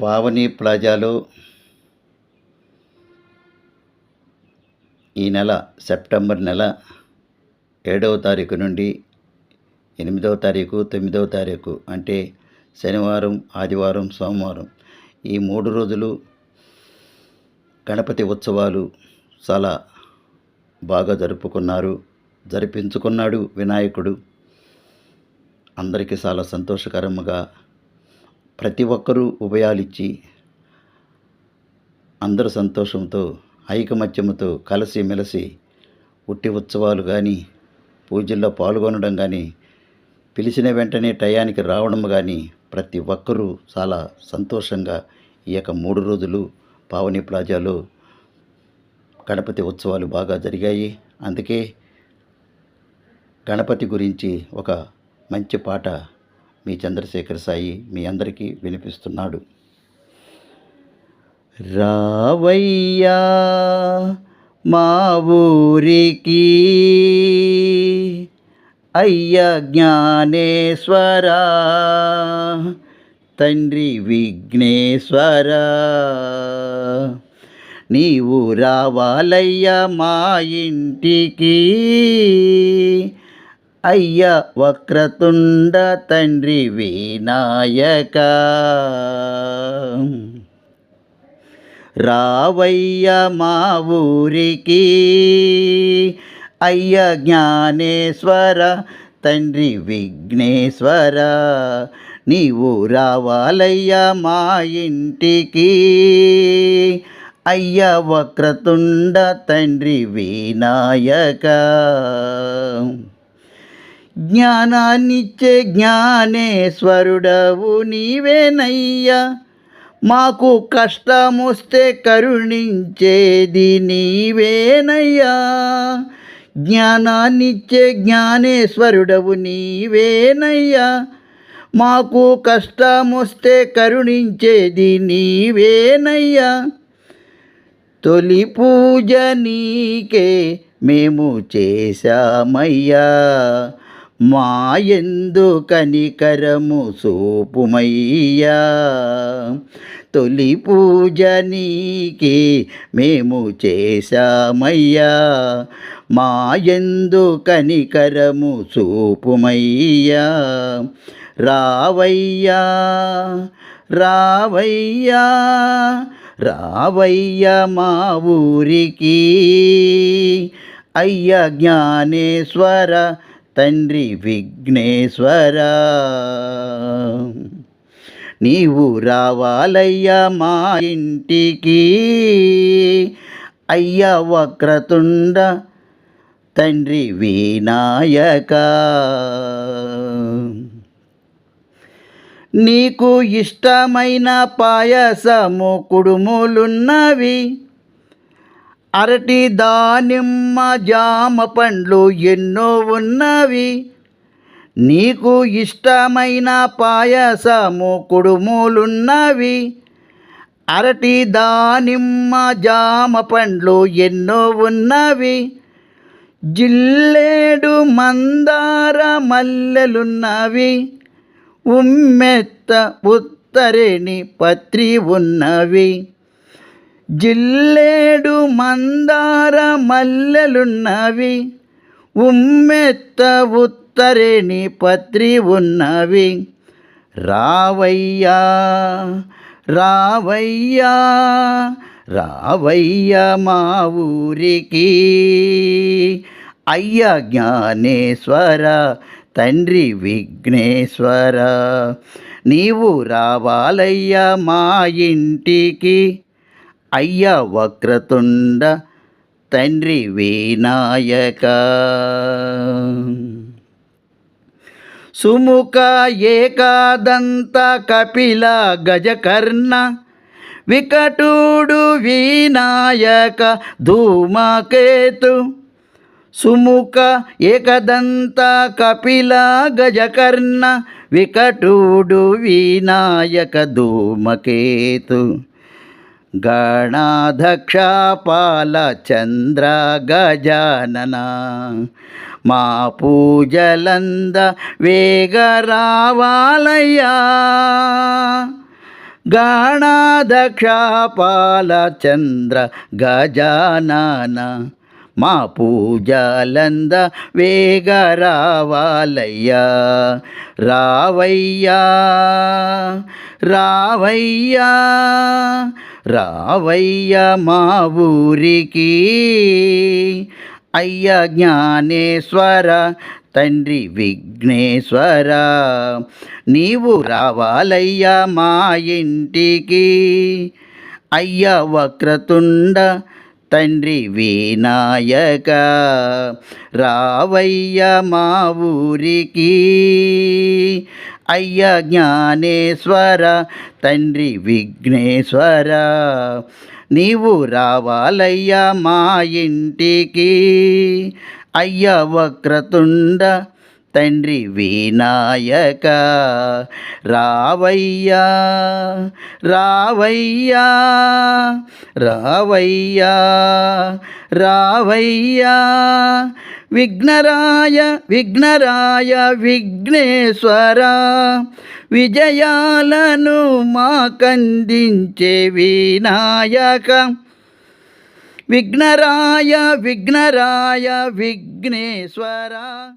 పావని ప్లాజాలో ఈ నెల సెప్టెంబర్ నెల ఏడవ తారీఖు నుండి ఎనిమిదవ తారీఖు తొమ్మిదవ తారీఖు అంటే శనివారం ఆదివారం సోమవారం. ఈ మూడు రోజులు గణపతి ఉత్సవాలు చాలా బాగా జరుపుకున్నారు. జరిపించుకున్నాడు వినాయకుడు. అందరికీ చాలా సంతోషకరంగా ప్రతి ఒక్కరూ ఉభయాలిచ్చి అందరూ సంతోషంతో ఐకమత్యముతో కలిసి మెలిసి ఉట్టి ఉత్సవాలు కానీ పూజల్లో పాల్గొనడం కానీ పిలిచిన వెంటనే టయానికి రావడం కానీ ప్రతి ఒక్కరూ చాలా సంతోషంగా ఈ యొక్క మూడు రోజులు పావని ప్లాజాలో గణపతి ఉత్సవాలు బాగా జరిగాయి. అందుకే గణపతి గురించి ఒక మంచి పాట మీ చంద్రశేఖర్ సాయి మీ అందరికీ వినిపిస్తున్నాడు. రావయ్యా మా ఊరికి అయ్య జ్ఞానేశ్వర తండ్రి విఘ్నేశ్వర నీవు రావాలయ్యా మా ఇంటికి. అయ్య వక్రతుండ తండ్రి వినాయక. రావయ్య మా ఊరికి. అయ్య జ్ఞానేశ్వర తండ్రి విఘ్నేశ్వర. నీవు రావాలయ్యా మా ఇంటికి. అయ్య వక్రతుండ తండ్రి వినాయక. జ్ఞానాన్నిచ్చే జ్ఞానేశ్వరుడవు నీవేనయ్యా. మాకు కష్టమొస్తే కరుణించేది నీవేనయ్యా. జ్ఞానాన్నిచ్చే జ్ఞానేశ్వరుడవు నీవేనయ్యా. మాకు కష్టమొస్తే కరుణించేది నీవేనయ్యా. తొలి పూజ నీకే మేము చేశామయ్యా. మాయందు కనికరము సోపుమయ్యా? తొలి పూజ నీకే మేము చేశామయ్యా. మాయందు కనికరము సోపుమయ్యా? రావయ్యా రావయ్యా రావయ్యా మా ఊరికి. అయ్య జ్ఞానేశ్వర తండ్రి విఘ్నేశ్వర. నీవు రావాలయ్యా మా ఇంటికి. అయ్య వక్రతుండ తండ్రి వినాయక. నీకు ఇష్టమైన పాయసము కుడుములున్నవి. అరటి దానిమ్మ జామ పండ్లు ఎన్నో ఉన్నవి. నీకు ఇష్టమైన పాయసము కుడుములున్నవి. అరటి దానిమ్మ జామ పండ్లు ఎన్నో ఉన్నవి. జిల్లేడు మందార మల్లెలున్నవి. ఉమ్మెత్త ఉత్తరేణి పత్రి ఉన్నవి. జిల్లేడు మందార మల్లెలున్నవి ఉమ్మెత్త ఉత్తరేణి పత్రి ఉన్నవి. రావయ్యా రావయ్యా రావయ్యా మా ఊరికి. అయ్య జ్ఞానేశ్వర తండ్రి విఘ్నేశ్వర నీవు రావాలయ్యా మా ఇంటికి. అయ్య వక్రతుండ తండ్రి వినాయక. సుముఖ ఏకాదంత కపిల గజకర్ణ వికటుడు వినాయక ధూమకేతు. సుముఖ ఏకదంత కపిల గజకర్ణ వికటుడు వినాయక ధూమకేతు. గణాధక్ష పాల చంద్ర గజానన మా పూజలంద వేగ రావాలయ్యా గాణాదక్షపాల చంద్ర గజానన మా పూజలంద వేగ రావాలయ్యా రావయ్యా రావయ్యా. రావయ్య మా ఊరికి. అయ్య జ్ఞానేశ్వర తండ్రి విఘ్నేశ్వర నీవు రావాలయ్యా మా ఇంటికి. అయ్య వక్రతుండ తండ్రి వినాయక రావయ్య మా ఊరికి. అయ్య జ్ఞానేశ్వర తండ్రి విఘ్నేశ్వర నీవు రావాలయ్యా మా ఇంటికి. అయ్య వక్రతుండ తండ్రి వినాయక. రావయ్యా రావయ్యా రావయ్యా రావయ్యా. విఘ్నరాయ విఘ్నరాయ విఘ్నేశ్వర విజయాలను మాకందించే వినాయక. విఘ్నరాయ విఘ్నరాయ విఘ్నేశ్వర.